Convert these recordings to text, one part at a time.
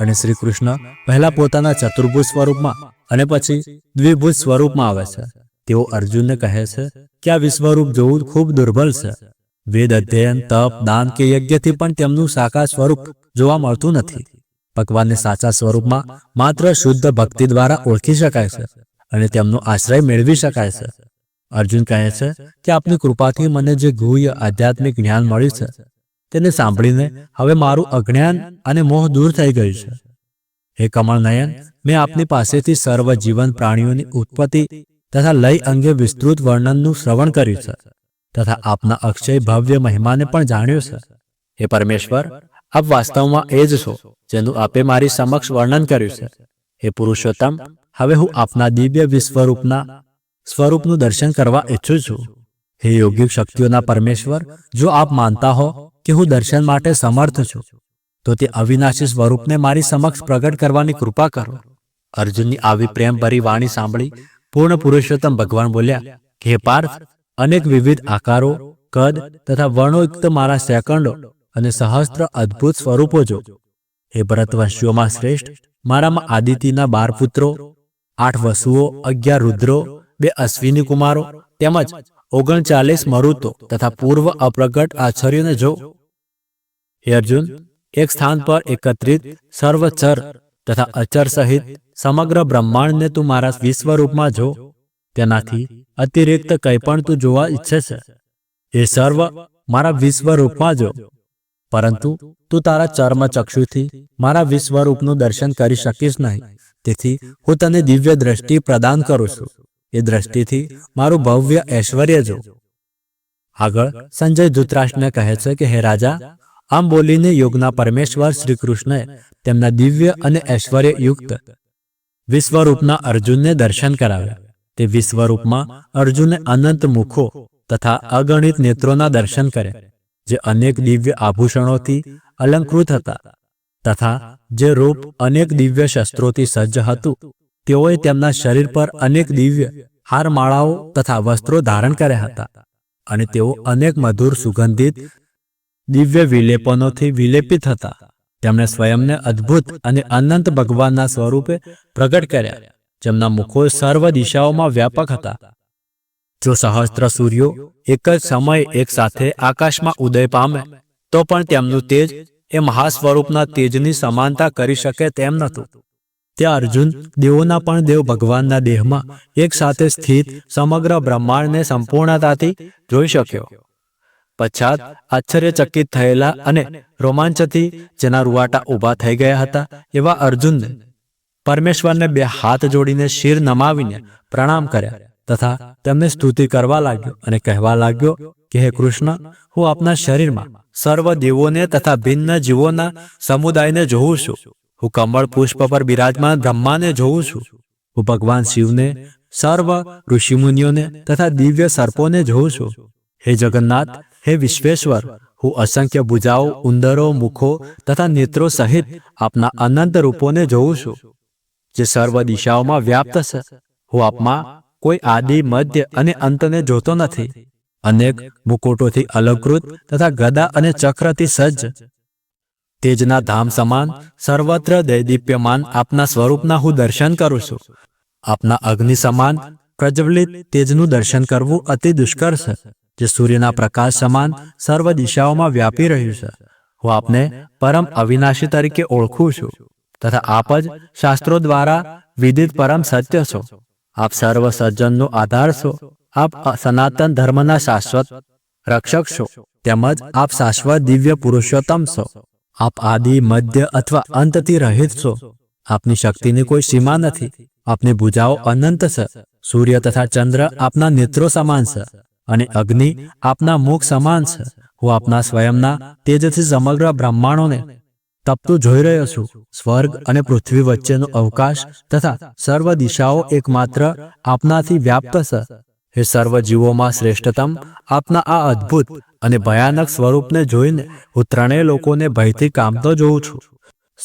અને શ્રી કૃષ્ણ પહેલા પોતાના ચતુર્ભુજ સ્વરૂપમાં અને પછી દ્વિભુજ સ્વરૂપમાં આવે છે. તેઓ અર્જુનને કહે છે કે આ વિશ્વરૂપ જોવું ખૂબ દુર્બલ છે. વેદ અધ્યયન, તપ, દાન કે યજ્ઞથી પણ તેમનું સાકાર સ્વરૂપ જોવા મળતું નથી. ભગવાનને સાચા સ્વરૂપમાં માત્ર શુદ્ધ ભક્તિ દ્વારા ઓળખી શકાય છે અને તેમનો આશ્રય મેળવી શકાય છે. અર્જુન કહે છે કે આપની કૃપાથી મને જે ગુહ્ય આધ્યાત્મિક જ્ઞાન મળ્યું છે તેને સાંભળીને હવે મારું અજ્ઞાન અને મોહ દૂર થઈ ગયું છે. હે કમળનયન મેં આપની પાસેથી સર્વ જીવન પ્રાણીઓની ઉત્પત્તિ તથા લય અંગે વિસ્તૃત વર્ણનનું શ્રવણ કર્યું છે તથા આપના અક્ષય ભવ્ય મહિમાને પણ જાણ્યો છે. હે પરમેશ્વર, આપ વાસ્તવમાં એ જ છો જેનું આપે મારી સમક્ષ વર્ણન કર્યું છે. હે પુરુષોત્તમ, હવે હું આપના દિવ્ય વિશ્વરૂપના સ્વરૂપનું દર્શન કરવા ઈચ્છું છું. હે યોગિક શક્તિઓના પરમેશ્વર, જો આપ માનતા હો કે હું દર્શન માટે સમર્થ છું, તો તે અવિનાશી સ્વરૂપને મારી સમક્ષ પ્રગટ કરવાની કૃપા કરો. અર્જુનની આવી પ્રેમભરી વાણી સાંભળી પૂર્ણ પુરુષોત્તમ ભગવાન બોલ્યા, હે પાર્થ, અનેક વિવિધ આકારો, કદ તથા વર્ણોયુક્ત મારા સેકન્ડો અને સહસ્ત્ર અદ્ભુત સ્વરૂપો જો. હે ભરતવંશીઓમાં શ્રેષ્ઠ, મારામાં આદિત્યના બાર પુત્રો, આઠ વસુઓ, અગિયાર રુદ્રો, બે અશ્વિની કુમારો, તેમજ ઓગણચાલીસ મરુતો તથા પૂર્વ અપ્રગટ આશ્ચર્યોને જો. હે અર્જુન, એક સ્થાન પર એકત્રિત સર્વચર તથા અચર સહિત સમગ્ર બ્રહ્માંડને તું મારા વિશ્વરૂપમાં જો, તેનાથી અતિરિક્ત કંઈ પણ તું જોવા ઈચ્છે છે એ સર્વ મારા વિશ્વરૂપમાં જો, પરંતુ તું તારા ચર્મ મારા વિશ્વરૂપનું દર્શન કરી શકીશ નહીં. તેથી હું તને દિવ્ય દ્રષ્ટિ પ્રદાન કરું છું. એ દ્રષ્ટિથી મારું ભવ્ય ઐશ્વર્ય જો. આગળ સંજય ધૃતરાષ્ટ્રને કહે છે કે, હે રાજા આમ બોલીને યોગના પરમેશ્વર શ્રી કૃષ્ણએ તેમના દિવ્ય અને ઐશ્વર્ય યુક્ત વિશ્વરૂપના અર્જુનને દર્શન કરાવ્યા. તે વિશ્વરૂપમાં અર્જુને અનંત મુખો તથા અગણિત નેત્રોના દર્શન કર્યા જે અનેક દિવ્ય આભૂષણોથી અલંકૃત હતા તથા જે રૂપ અનેક દિવ્ય શસ્ત્રોથી સજ્જ હતું. તેઓએ તેમના શરીર પર અનેક દિવ્ય હારમાળાઓ તથા વસ્ત્રો ધારણ કર્યા હતા અને તેઓ અનેક મધુર સુગંધિત દિવ્ય વિલેપનોથી વિલેપિત હતા. તેમણે સ્વયંને અદ્ભુત અને અનંત ભગવાનના સ્વરૂપે પ્રગટ કર્યા. જેમના મુખો સર્વ દિશાઓમાં વ્યાપક હતા. જો સહસ્ત્ર સૂર્યો એક જ સમયે એક સાથે આકાશમાં ઉદય પામે, તો પણ તેમનું તેજ એ મહાસ્વરૂપના તેજની સમાનતા કરી શકે તેમ નહોતું. તે અર્જુન દેવોના પણ દેવ ભગવાનના દેહમાં એક સાથે સ્થિત સમગ્ર બ્રહ્માંડને સંપૂર્ણતાથી જોઈ શક્યો. પશ્ચાત આશ્ચર્યચકિત થયેલા અને રોમાંચથી જેના રૂવાટા ઊભા થઈ ગયા હતા, એવા અર્જુનને પરમેશ્વરને બે હાથ જોડીને શિર નમાવીને પ્રણામ કર્યા તથા તેમને સ્તુતિ કરવા લાગ્યો અને કહેવા લાગ્યો, કે હે કૃષ્ણ, હું આપના શરીરમાં સર્વ દેવોને તથા ભિન્ન જીવોના સમુદાયને જોઉં છું. હું કમળ પુષ્પ પર બિરાજમાન બ્રહ્માને જોઉં છું. હું ભગવાન શિવને, સર્વ ઋષિમુનિઓને તથા દિવ્ય સર્પોને જોઉં છું. હે જગન્નાથ હે વિશ્વેશ્વર, હું અસંખ્ય ભૂજાઓ, ઉંદરો, મુખો તથા નેત્રો સહિત આપના અનંત રૂપોને જોઉં છું, જે સર્વ દિશાઓમાં વ્યાપ્ત છે હું આપમાં કોઈ આદિ, મધ્ય અને અંતને જોતો નથી. અનેક મુકુટોથી અલંકૃત તથા ગદા અને ચક્રથી સજ્જ. તેજના ધામ સમાન, સર્વત્ર દૈદીપ્યમાન આપના સ્વરૂપના હું દર્શન કરું છું. આપના અગ્નિ સમાન, પ્રજ્વલિત તેજનું દર્શન કરવું અતિ દુષ્કર છે જે સૂર્યના પ્રકાશ સમાન સર્વ દિશાઓમાં વ્યાપી રહ્યું છે. હું આપને પરમ અવિનાશી તરીકે ઓળખું છું તથા આપ જ શાસ્ત્રો દ્વારા વિદિત પરમ સત્ય છો. આપ સર્વ સજ્જનનો આધાર છો. આપ સનાતન ધર્મના શાશ્વત રક્ષક છો. તેમજ આપ શાશ્વત દિવ્ય પુરુષોત્તમ છો. આપ આદિ, મધ્ય અથવા અંતથી રહિત છો. આપની શક્તિની કોઈ સીમા નથી. આપની ભુજાઓ અનંત છે. સૂર્ય તથા ચંદ્ર આપના નેત્રો સમાન છે. અને અગ્નિ આપના મુખ સમાન છે. હું આપના સ્વયંના તેજથી સમગ્ર બ્રહ્માંડોને તપતું જોઈ રહ્યો છું. સ્વર્ગ અને પૃથ્વી વચ્ચેનો અવકાશ તથા સર્વ દિશાઓ એકમાત્ર આપનાથી વ્યાપ્ત છે. હે સર્વ જીવોમાં શ્રેષ્ઠતમ આપના આ અદ્ભુત અને ભયાનક સ્વરૂપને જોઈને હું ત્રણેય લોકોને ભયથી કામતો જોઉં છું.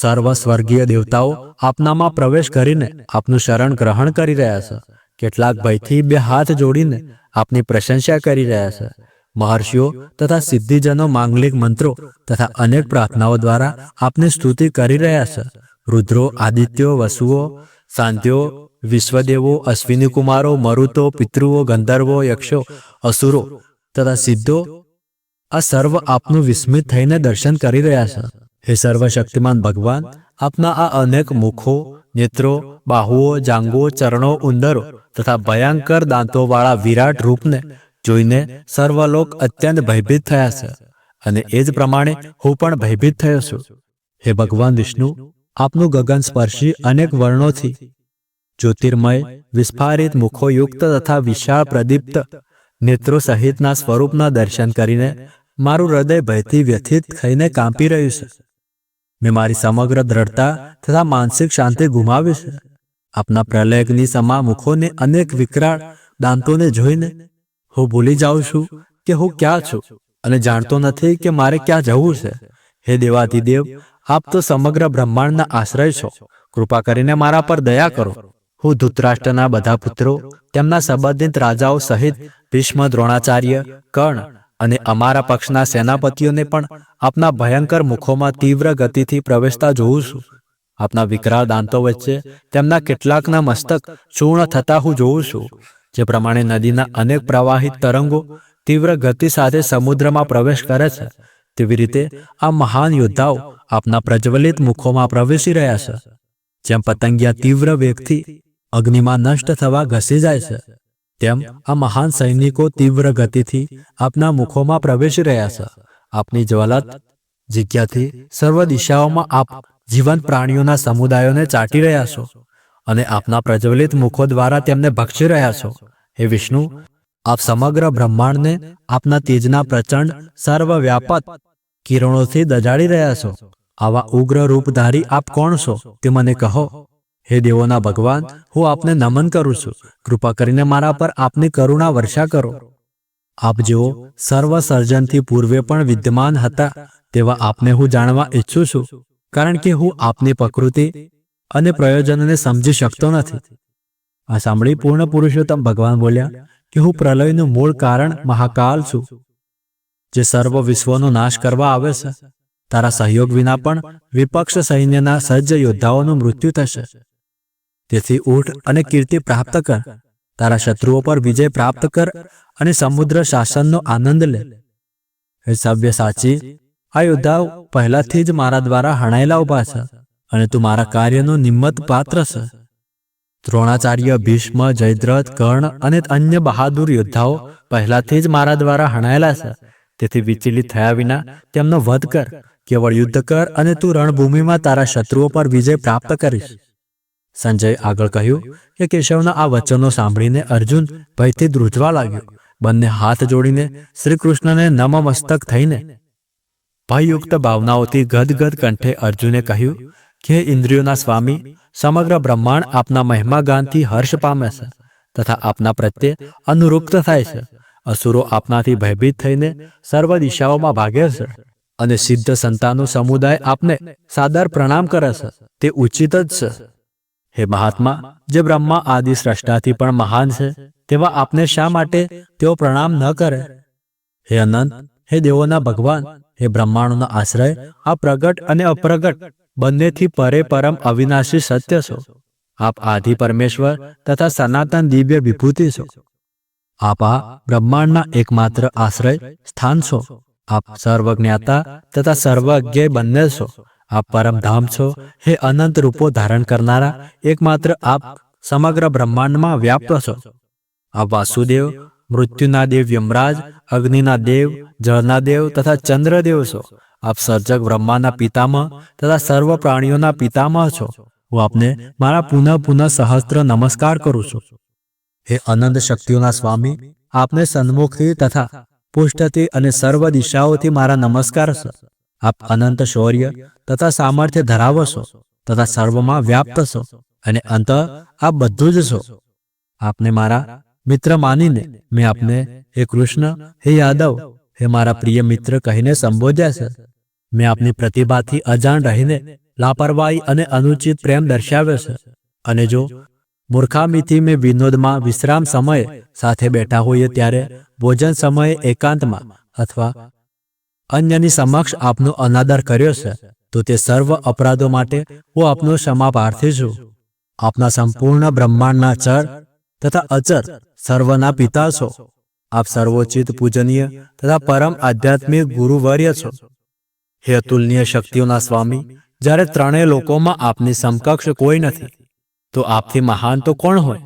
સર્વ સ્વર્ગીય દેવતાઓ આપનામાં પ્રવેશ કરીને આપનું શરણ ગ્રહણ કરી રહ્યા છે. કેટલાક ભયથી બે હાથ જોડીને આપની પ્રશંસા કરી રહ્યા છે. મહર્ષિઓ તથા સિદ્ધિજનો માંગલિક મંત્રો તથા અનેક પ્રાર્થનાઓ દ્વારા આપની સ્તુતિ કરી રહ્યા છે. રુદ્રો, આદિત્યો, વસુઓ શાંતિઓ વિશ્વદેવો, અશ્વિની કુમારો, મરુતો, પિતૃઓ, ગંધર્વો, યક્ષો, અસુરો તથા સિદ્ધો આ સર્વ આપનું વિસ્મિત થઈને દર્શન કરી રહ્યા છે. હે સર્વશક્તિમાન ભગવાન, આપના આ અનેક મુખો, નેત્રો, બાહુઓ જાંગો ચરણો, ઉંદરો તથા ભયંકર દાંતોવાળા વિરાટ રૂપને જોઈને સર્વલોક અત્યંત ભયભીત થયા છે અને એ જ પ્રમાણે હું પણ ભયભીત થયો છું. હે ભગવાન વિષ્ણુ, આપનું ગગન સ્પર્શી અનેક વર્ણોથી જ્યોતિર્મય, વિસ્ફારિત મુખોયુક્ત તથા વિશાળ પ્રદીપ્ત નેત્રો સહિતના સ્વરૂપના દર્શન કરીને મારું હૃદય ભયથી વ્યથિત થઈને કાંપી રહ્યું છે. મેં મારી સમગ્ર દ્રઢતા તથા માનસિક શાંતિ ગુમાવી છે. આપના પ્રલયની સમા મુખોને અનેક વિકરાળ દાંતોને જોઈને હું ભૂલી જાઉં છું કે હું ક્યાં છું અને જાણતો નથી કે મારે ક્યાં જવું છે. હે દેવાધિદેવ આપ તો સમગ્ર બ્રહ્માંડના આશ્રય છો. કૃપા કરીને મારા પર દયા કરો. હું ધૃતરાષ્ટ્રના બધા પુત્રો, તેમના સંબંધિત રાજાઓ સહિત ભીષ્મ, દ્રોણાચાર્ય, કર્ણ અને અમારા પક્ષના સેનાપતિઓને પણ આપના ભયંકર મુખોમાં તીવ્ર ગતિથી પ્રવેશતા જોઉં છું. આપના વિકરાળ દાંતો વચ્ચે તેમના કેટલાકના મસ્તક ચૂર્ણ થતા હું જોઉં છું, જે પ્રમાણે નદીના અનેક પ્રવાહિત તરંગો તીવ્ર ગતિ સાથે સમુદ્રમાં પ્રવેશ કરે છે. તેવી રીતે આ મહાન યોદ્ધાઓ આપના પ્રજ્વલિત મુખોમાં પ્રવેશી રહ્યા છે, જેમ પતંગિયા તીવ્ર વેગથી અગ્નિમાં નષ્ટ થવા ઘસી જાય છે. તેમ આ મહાન સૈનિકો તીવ્ર ગતિથી આપના મુખોમાં પ્રવેશી રહ્યા છે. આપની જ્વલત જગ્યાથી સર્વ દિશાઓમાં આપ જીવંત પ્રાણીઓના સમુદાયોને ચાટી રહ્યા છો. અને આપના પ્રજ્વલિત મુખો દ્વારા તેમને ભક્ષી રહ્યા છો. હે વિષ્ણુ આપ સમગ્ર બ્રહ્માંડને આપના તેજના પ્રચંડ સર્વવ્યાપક કિરણોથી દજાડી રહ્યા છો. આવા ઉગ્ર રૂપધારી આપ કોણ છો? તે મને કહો. હે દેવોના ભગવાન, હું આપને નમન કરું છું. કૃપા કરીને મારા પર આપની કરુણા વર્ષા કરો. આપ જેઓ સર્વ સર્જનથી પૂર્વે પણ વિદ્યમાન હતા, તેવા આપને હું જાણવા ઈચ્છું છું, કારણ કે હું આપની પ્રકૃતિ અને પ્રયોજનને સમજી શકતો નથી. આ સાંભળી પૂર્ણ પુરુષોત્તમ ભગવાન બોલ્યા કે હું પ્રલયનું મૂળ કારણ મહાકાલ છું, જે સર્વ વિશ્વનો નાશ કરવા આવે છે. તારા સહયોગ વિના પણ વિપક્ષ સૈન્યના સજ્જ યોદ્ધાઓનું મૃત્યુ થશે. તેથી ઉઠ અને કીર્તિ પ્રાપ્ત કર. તારા શત્રુઓ પર વિજય પ્રાપ્ત કર અને સમુદ્ર શાસનનો આનંદ લે. હે સભ્ય સાચી, આ યોદ્ધાઓ પહેલાથી જ મારા દ્વારા હણાયેલા ઊભા છે અને તું મારા કાર્યનો નિમ્મત પાત્ર છે. દ્રોણાચાર્ય ભીષ્મ, જયદ્રથ, કર્ણ અને અન્ય બહાદુર યોદ્ધાઓ પહેલાથી જ મારા દ્વારા હણાયેલા છે. તેથી વિચલિત થયા વિના તેમનો વધ કર, કેવળ યુદ્ધ કર અને તું રણભૂમિમાં તારા શત્રુઓ પર વિજય પ્રાપ્ત કરીશ. સંજય આગળ કહ્યું કે કેશવના આ વચનો સાંભળીને અર્જુન ભયથી ધ્રુજવા લાગ્યો. બંને હાથ જોડીને શ્રી કૃષ્ણને નમમસ્તક થઈને ભયયુક્ત ભાવનાઓથી ગદગદ કંઠે અર્જુને કહ્યું કે, ઇન્દ્રિયોના સ્વામી, સમગ્ર બ્રહ્માંડ આપના મહિમા ગાનથી હર્ષ પામે છે તથા આપના પ્રત્યે અનુરુક્ત થાય છે. અસુરો આપનાથી ભયભીત થઈને સર્વ દિશાઓમાં ભાગે છે અને સિદ્ધ સંતાનો સમુદાય આપને સાદર પ્રણામ કરે છે. તે ઉચિત જ છે. હે મહાત્મા, જે બ્રહ્મા આદિ સ્રષ્ટાથી પણ મહાન છે, તેવા આપને શા માટે તેઓ પ્રણામ ન કરે? હે અનંત, હે દેવોના ભગવાન, હે બ્રહ્માંડોના આશ્રય, આ પ્રગટ અને અપ્રગટ બંનેથી પરે પરમ અવિનાશી સત્ય છો. આપ આદિ પરમેશ્વર તથા સનાતન દિવ્ય વિભૂતિ છો. આપ આ બ્રહ્માંડના એકમાત્ર આશ્રય સ્થાન છો. આપ સર્વજ્ઞાતા તથા સર્વજ્ઞ બંને છો. આપ પરમધામ છો. હે અનંત રૂપો ધારણ કરનારા, એકમાત્ર આપ સમગ્ર બ્રહ્માંડમાં વ્યાપ્ત છો. આપ વાસુદેવ, મૃત્યુના દેવ યમરાજ, અગ્નિના દેવ, જળના દેવ તથા ચંદ્રદેવ છો. આપ સર્જક બ્રહ્માના પિતામહ તથા સર્વ પ્રાણીઓના પિતામહ છો. હું આપને મારા પુનઃ પુનઃ સહસ્ત્ર નમસ્કાર કરું છું. હે અનંત શક્તિઓના સ્વામી, આપને સન્મુખથી તથા પુષ્ટથી અને સર્વ દિશાઓથી મારા નમસ્કાર છે. આપ અનંત શૌર્ય તથા સામર્થ્ય ધરાવો છો, તથા સર્વમાં વ્યાપ્ત છો અને અંત આપ બધું જ છો. આપને મારા મિત્ર માનીને મેં આપને હે કૃષ્ણ, હે યાદવ, હે મારા પ્રિય મિત્ર કહીને સંબોધ્યા છે. મેં આપની પ્રતિભાથી અજાણ રહીને લાપરવાહી અને અનુચિત પ્રેમ દર્શાવ્યો છે. અને જો મૂર્ખામીથી મેં વિનોદમાં વિશ્રામ સમયે સાથે બેઠા હોઈએ ત્યારે ભોજન સમયે એકાંતમાં અથવા અન્યની સમક્ષ આપનો અનાદર કર્યો છે. તો તે સર્વ અપરાધો માટે હું આપનો ક્ષમા પ્રાર્થી છું. આપના સંપૂર્ણ બ્રહ્માંડના ચર તથા અચર સર્વના પિતા છો. આપ સર્વોચિત પૂજનીય તથા પરમ આધ્યાત્મિક ગુરુવર્ય છો. હે અતુલનીય શક્તિઓના સ્વામી, જ્યારે ત્રણેય લોકોમાં આપની સમકક્ષ કોઈ નથી, તો આપથી મહાન તો કોણ હોય?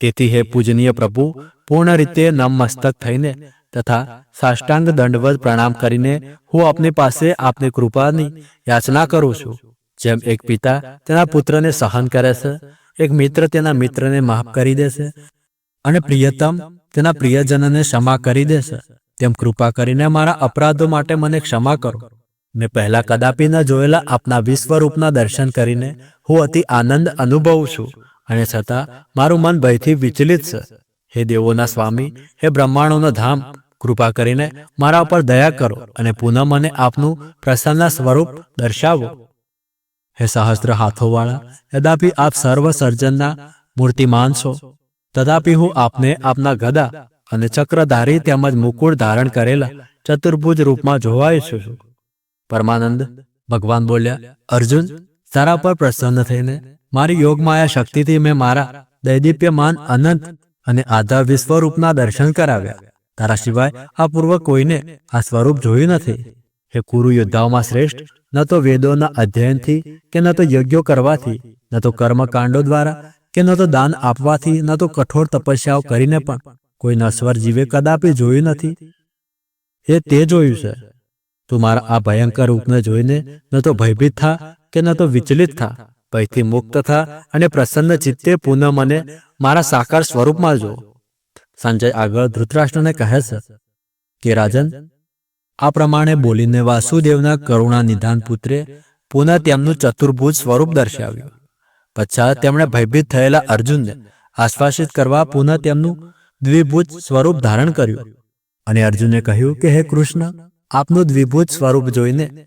તેથી હે પૂજનીય પ્રભુ, પૂર્ણ રીતે નમમસ્તક થઈને તથા સાષ્ટાંગ દંડવત પ્રણામ કરીને હું આપની પાસે આપની કૃપાની યાચના કરું છું. જેમ એક પિતા તેના પુત્રને સહન કરે છે, એક મિત્ર તેના મિત્રને માફ કરી દેશે, અને પ્રિયતમ તેના પ્રિયજનને ક્ષમા કરી દેશે. તેમ કૃપા કરીને મારા અપરાધો માટે મને ક્ષમા કરો. મેં પહેલા કદાપી ન જોયેલા આપના વિશ્વરૂપના દર્શન કરીને હું અતિ આનંદ અનુભવું છું, અને છતાં મારું મન ભયથી વિચલિત છે. હે દેવોના સ્વામી, હે બ્રહ્માંડોનો ધામ કૃપા કરીને મારા ઉપર દયા કરો અને પુનઃ મને આપનું પ્રસન્ન સ્વરૂપ દર્શાવો. હે સહસ્ત્ર હાથોવાળા યદાપી આપ સર્વ સર્જનના મૂર્તિમાન છો. તથાપિ હું આપને આપના ગદા અને ચક્રધારી તેમજ મુકુળ ધારણ કરેલા ચતુર્ભુજ રૂપમાં જોવાય છું. પરમાનંદ, ભગવાન બોલ્યા, અર્જુન, તારા પર પ્રસન્ન થઈને મારી યોગમાયા શક્તિથી મેં મારા દૈદીપ્યમાન અનંત અને આધા વિશ્વરૂપના દર્શન કરાવ્યા. તારા સિવાય આ પૂર્વ કોઈને આ સ્વરૂપ જોયું નથી. હે કુરુ યોદ્ધાઓમાં શ્રેષ્ઠ, ન તો વેદોના અધ્યયનથી કે ન તો યજ્ઞો કરવાથી, ન તો કર્મકાંડો દ્વારા કે ન તો દાન આપવાથી, ન તો કઠોર તપસ્યાઓ કરીને પણ કોઈ નશ્વર જીવે કદાપી જોયું નથી. એ તે જોયું છે. તું મારા આ ભયંકર રૂપને જોઈને ન તો ભયભીત થા કે ન તો વિચલિત થા, ભયથી મુક્ત થા અને પ્રસન્ન ચિત્તે પુનઃ મને મારા સાકાર સ્વરૂપમાં જો. સંજય આગળ ધૃતરાષ્ટ્રને કહે છે કે, રાજન, આ પ્રમાણે બોલીને વાસુદેવના કરુણા નિધાન પુત્રે પુનઃ તેમનું ચતુર્ભુજ સ્વરૂપ દર્શાવ્યું. પશ્ચાત તેમણે ભયભીત થયેલા અર્જુનને આશ્વાસિત કરવા પુનઃ તેમનું દ્વિભુજ સ્વરૂપ ધારણ કર્યું. અને અર્જુને કહ્યું કે, હે કૃષ્ણ, આપનું દ્વિભુજ સ્વરૂપ જોઈને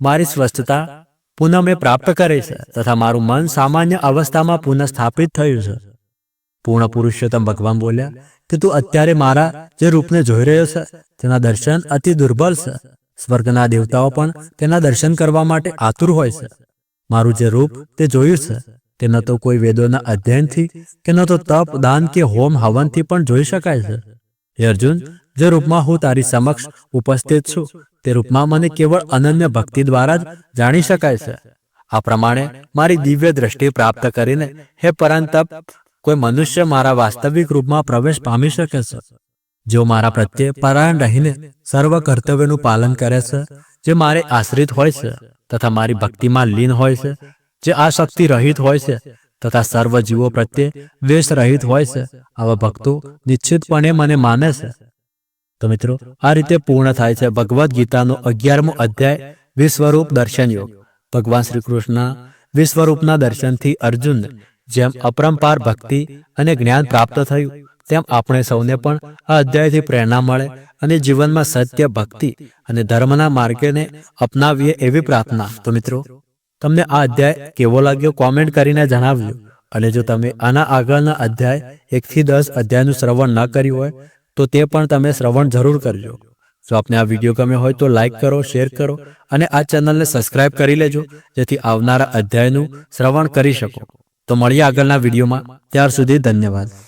મારી સ્વસ્થતા પુનઃ મેં પ્રાપ્ત કરી છે તથા મારું મન સામાન્ય અવસ્થામાં પુનઃ સ્થાપિત થયું છે. પૂર્ણ પુરુષોત્તમ ભગવાન બોલ્યા કે તું અત્યારે મારા જે રૂપને જોઈ રહ્યો છે, તેના દર્શન અતિ દુર્બલ છે. સ્વર્ગના દેવતાઓ પણ તેના દર્શન કરવા માટે આતુર હોય છે. મારું જે રૂપ તે જોયું છે તે ન તો કોઈ વેદોના અધ્યયનથી કે ન તો તપ, દાન કે હોમ હવનથી પણ જોઈ શકાય છે. હે અર્જુન, જે રૂપમાં હું તારી સમક્ષ ઉપસ્થિત છું, તે રૂપમાં મને કેવળ અનન્ય ભક્તિ દ્વારા જ જાણી શકાય છે. આ પ્રમાણે મારી દિવ્ય દ્રષ્ટિ પ્રાપ્ત કરીને હે પરંતપ કોઈ મનુષ્ય મારા વાસ્તવિક રૂપમાં પ્રવેશ પામી શકે છે? જેઓ મારા પ્રત્યે પરાયણ રહીને સર્વ કર્તવ્યનું પાલન કરે છે, જે મારે આશ્રિત હોય છે, તથા મારી ભક્તિમાં લીન હોય છે, જે આ શક્તિ રહિત હોય છે, તથા સર્વ જીવો પ્રત્યે દ્વેષ રહિત હોય છે, આવા ભક્તો નિશ્ચિતપણે મને માને છે. તો મિત્રો, આ રીતે પૂર્ણ થાય છે ભગવદ્ ગીતાનો અગિયારમો અધ્યાય વિશ્વરૂપ દર્શન યોગ ભગવાન શ્રી કૃષ્ણ વિશ્વરૂપના દર્શનથી અર્જુનને જેમ અપરંપાર ભક્તિ અને જ્ઞાન પ્રાપ્ત થયું તેમ આપણે સૌને પણ આ અધ્યાયથી પ્રેરણા મળે અને જીવનમાં સત્ય ભક્તિ અને ધર્મના માર્ગને અપનાવીએ એવી પ્રાર્થના. તો મિત્રો તમને આ અધ્યાય કેવો લાગ્યો કોમેન્ટ કરીને જણાવજો. અને જો તમે આના આગળના અધ્યાય એકથી દસ અધ્યાયનું શ્રવણ ન કર્યું હોય તો તે પણ તમે શ્રવણ જરૂર કરજો. જો આપને આ વીડિયો ગમ્યો હોય તો લાઈક કરો શેર કરો અને આ ચેનલને સબસ્ક્રાઇબ કરી લેજો જેથી આવનારા અધ્યાયનું શ્રવણ કરી શકો તો મળીએ આગળના વિડીયોમાં. ત્યાર સુધી ધન્યવાદ.